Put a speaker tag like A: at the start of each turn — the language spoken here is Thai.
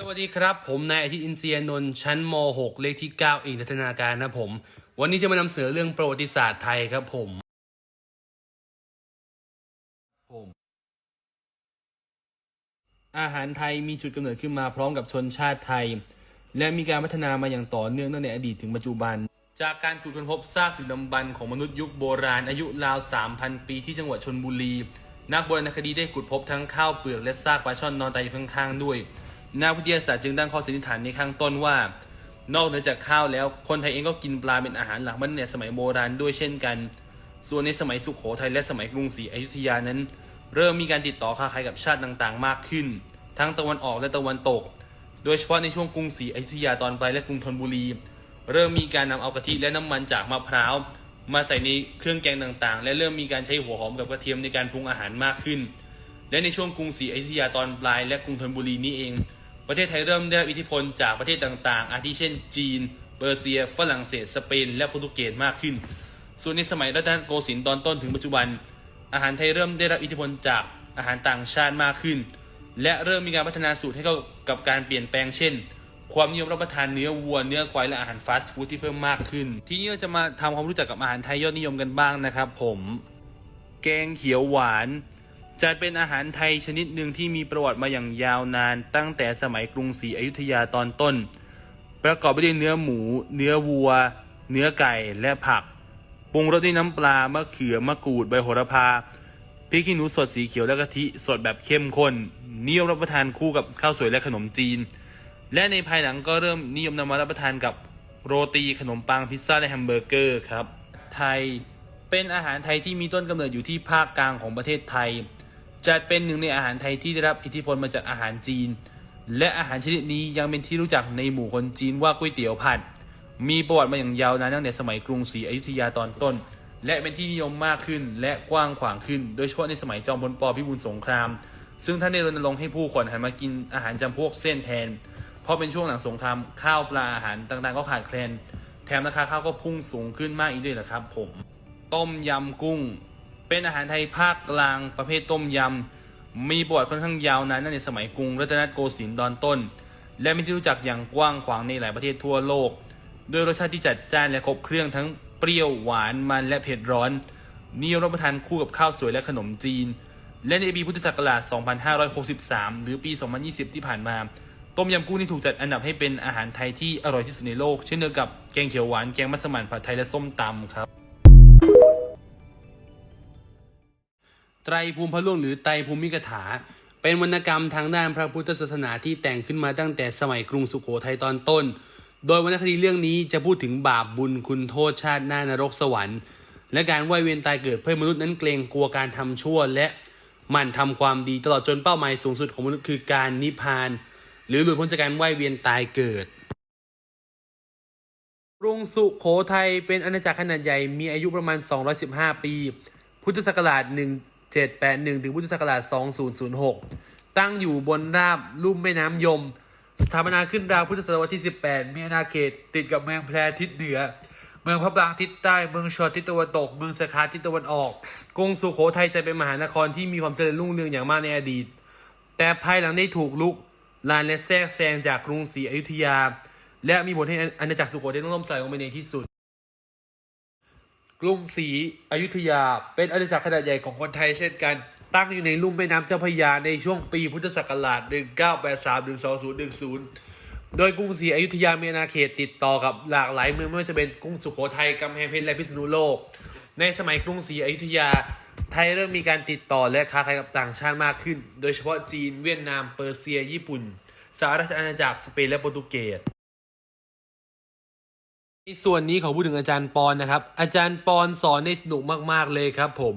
A: สวัสดีครับ ผมนายอาทิตย์อินเซียนนท์ชั้นม .6 เลขที่9เอกพัฒนาการนะผม วันนี้จะมานำเสนอเรื่องประวัติศาสตร์ไทยครับผมผมอาหารไทยมีจุดกำเนิดขึ้นมาพร้อมกับชนชาติไทย และมีการพัฒนามาอย่างต่อเนื่องตั้งแต่อดีตถึงปัจจุบัน จากการขุดค้นพบซากดึกดำบรรพ์ของมนุษย์ยุคโบราณอายุราว 3,000 ปีที่จังหวัดชนบุรี นักโบราณคดีได้ขุดพบทั้งข้าวเปลือกและซากปลาช่อนนอนตายอยู่ข้างๆด้วย นักวิทยาศาสตร์จึงตั้งข้อสันนิษฐานในข้างต้นว่า นอกเหนือจากข้าวแล้ว คนไทยเองก็กินปลาเป็นอาหารหลักมันในสมัยโบราณด้วยเช่นกัน ส่วนในสมัยสุขโขทัยและสมัยกรุงศรีอยุธยานั้น เริ่มมีการติดต่อค้าขายกับชาติต่างๆ มากขึ้น ทั้งตะวันออกและตะวันตก โดยเฉพาะในช่วงกรุงศรีอยุธยาตอนปลายและกรุงธนบุรี เริ่มมีการนำเอากะทิและน้ำมันจากมะพร้าวมาใส่ในเครื่องแกงต่างๆ และเริ่มมีการใช้หัวหอมกับกระเทียมในการปรุงอาหารมากขึ้น และในช่วงกรุงศรีอยุธยาตอนปลายและกรุงธนบุรีนี้เอง ประเทศไทยเริ่มได้รับอิทธิพลจากประเทศต่างๆ อาทิเช่น จีน เปอร์เซีย ฝรั่งเศส สเปน และโปรตุเกสมากขึ้น ส่วนในสมัยรัตนโกสินทร์ตอนต้นถึงปัจจุบัน อาหารไทยเริ่มได้รับอิทธิพลจากอาหารต่างชาติมากขึ้น และเริ่มมีการพัฒนาสูตรให้เข้ากับการเปลี่ยนแปลงเช่น ความนิยมรับประทานเนื้อวัว เนื้อควาย และอาหารฟาสต์ฟู้ดที่เพิ่มมากขึ้น ทีนี้เราจะมาทำความรู้จักกับอาหารไทยยอดนิยมกันบ้างนะครับ ผม แกงเขียวหวาน จัดเป็นอาหารไทยชนิดหนึ่งที่มีประวัติมาอย่างยาวนาน ตั้งแต่สมัยกรุงศรีอยุธยาตอนต้น ประกอบไปด้วยเนื้อหมู เนื้อวัว เนื้อไก่และผักปรุงรสด้วยน้ำปลามะเขือมะกรูดใบโหระพาพริกขี้หนูสดสีเขียวและกะทิสดแบบเข้มข้นนิยมรับประทานคู่กับข้าวสวยและขนมจีน และในภายหลังก็เริ่มนิยมนำมารับประทานกับโรตีขนมปังพิซซ่าและแฮมเบอร์เกอร์ครับ ไทยเป็นอาหารไทยที่มีต้นกำเนิดอยู่ที่ภาคกลางของประเทศไทย จัดเป็นหนึ่งในอาหารไทยที่ได้รับอิทธิพลมาจากอาหารจีน และอาหารชนิดนี้ยังเป็นที่รู้จักในหมู่คนจีนว่าก๋วยเตี๋ยวผัด มีประวัติมาอย่างยาวนานตั้งแต่สมัยกรุงศรีอยุธยาตอนต้น และเป็นที่นิยมมากขึ้นและกว้างขวางขึ้น โดยเฉพาะในสมัยจอมพลปพิบูลสงคราม ซึ่งท่านได้รณรงค์ให้ผู้คนหันมากินอาหารจำพวกเส้นแทน เพราะเป็นช่วงหลังสงครามข้าวปลาอาหารต่างๆก็ขาดแคลน แถมราคาข้าวก็พุ่งสูงขึ้นมากอีกด้วยแหละครับ ผม ต้มยำกุ้ง เป็นอาหารไทยภาคกลางประเภทต้มยำ มีประวัติค่อนข้างยาวนานตั้งแต่สมัยกรุงรัตนโกสินทร์ตอนต้น และเป็นที่รู้จักอย่างกว้างขวางในหลายประเทศทั่วโลกโดยรสชาติที่จัดจ้านและครบเครื่องทั้งเปรี้ยวหวานมันและเผ็ดร้อนนิยมรับประทานคู่กับข้าวสวยและขนมจีน และในปีพุทธศักราช 2563 หรือปี 2020 ที่ผ่านมา ต้มยำกุ้งนี่ถูกจัดอันดับให้เป็นอาหารไทยที่อร่อยที่สุดในโลก เช่นเดียวกับแกงเขียวหวาน แกงมัสมั่นผัดไทยและส้มตำครับ ไตรภูมิพระล่วงหรือไตรภูมิกถา เป็นวรรณกรรมทางด้านพระพุทธศาสนาที่แต่งขึ้นมาตั้งแต่สมัยกรุงสุโขทัยตอนต้น โดยวรรณคดีเรื่องนี้จะพูดถึงบาปบุญคุณโทษชาติหน้านรกสวรรค์ และการว่ายเวียนตายเกิดเพื่อมนุษย์นั้นเกรงกลัวการทำชั่วและหมั่นทำความดีตลอดจนเป้าหมายสูงสุดของมนุษย์คือการนิพพาน หรือหลุดพ้นจากการว่ายเวียนตายเกิดกรุงสุโขทัยเป็นอาณาจักรขนาดใหญ่มีอายุประมาณ 215 ปี พุทธศักราช 781 ถึงพุทธศักราช 2006 ตั้งอยู่บนราบลุ่มแม่น้ำยม สถาปนาขึ้นราวพุทธศตวรรษที่ 18 มีอาณาเขตติดกับเมืองแพร่ทิศเหนือ เมืองพระปรางทิศใต้ เมืองชอทิศตะวันตก เมืองสาขาทิศตะวันออก กรุงสุโขทัยจะเป็นมหานครที่มีความเจริญรุ่งเรืองอย่างมากในอดีต แต่ภายหลังได้ถูกลุกลานและแทรกแซงจากกรุงศรีอยุธยา และมีผลให้อาณาจักรสุโขทัยต้องล่มสลายลงไปในที่สุด กรุงศรีอยุธยา เป็นอาณาจักรขนาดใหญ่ของคนไทยเช่นกัน ตั้งอยู่ในลุ่มแม่น้ำเจ้าพระยาในช่วงปีพุทธศักราช 1983-2010 โดยกรุงศรีอยุธยามีอาณาเขตติดต่อกับหลากหลายเมืองไม่ว่าจะเป็นกรุงสุโขทัยกำแพงเพชรและพิษณุโลก ในสมัยกรุงศรีอยุธยา ไทยเริ่มมีการติดต่อและค้าขายกับต่างชาติมากขึ้น โดยเฉพาะจีนเวียดนามเปอร์เซีย ญี่ปุ่นสหราชอาณาจักรสเปนและโปรตุเกส ในส่วนนี้ขอพูดถึงอาจารย์ปอนนะครับ อาจารย์ปอนสอนได้สนุกมาก ๆ เลยครับผม